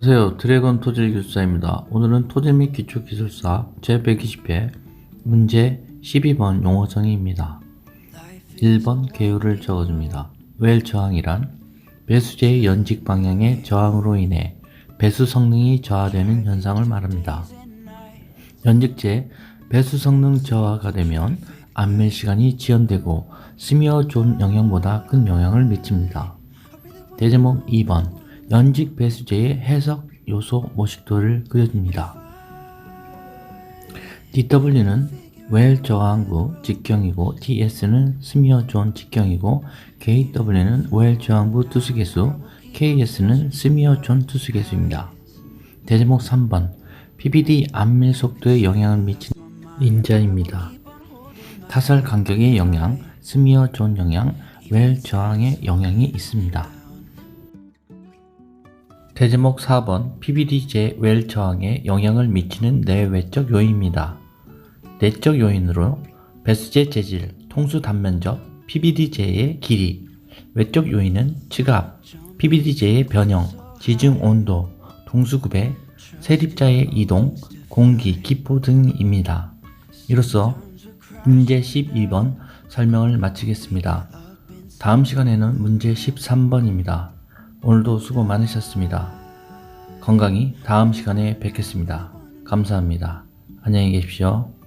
안녕하세요. 드래곤 토질 기술사입니다. 오늘은 토질 및 기초 기술사 제120회 문제 12번 용어 정의입니다. 1번 개요를 적어줍니다. 웰 저항이란 배수제의 연직 방향의 저항으로 인해 배수 성능이 저하되는 현상을 말합니다. 연직제 배수 성능 저하가 되면 안멜 시간이 지연되고 스미어 존 영향보다 큰 영향을 미칩니다. 대제목 2번 연직 배수제의 해석 요소 모식도를 그려줍니다. DW는 웰 저항부 직경이고 TS는 스미어 존 직경이고 KW는 웰 저항부 투수계수 KS는 스미어 존 투수계수입니다. 대제목 3번 PBD 안밀 속도에 영향을 미치는 인자입니다. 타설 간격의 영향, 스미어 존 영향, 웰 저항의 영향이 있습니다. 대제목 4번 PBD제 웰 저항에 영향을 미치는 내외적 요인입니다. 내적 요인으로 배수제 재질, 통수 단면적, PBD제의 길이, 외적 요인은 측압, PBD제의 변형, 지증 온도, 동수급의 세립자의 이동, 공기, 기포 등입니다. 이로써 문제 12번 설명을 마치겠습니다. 다음 시간에는 문제 13번입니다. 오늘도 수고 많으셨습니다. 건강히 다음 시간에 뵙겠습니다. 감사합니다. 안녕히 계십시오.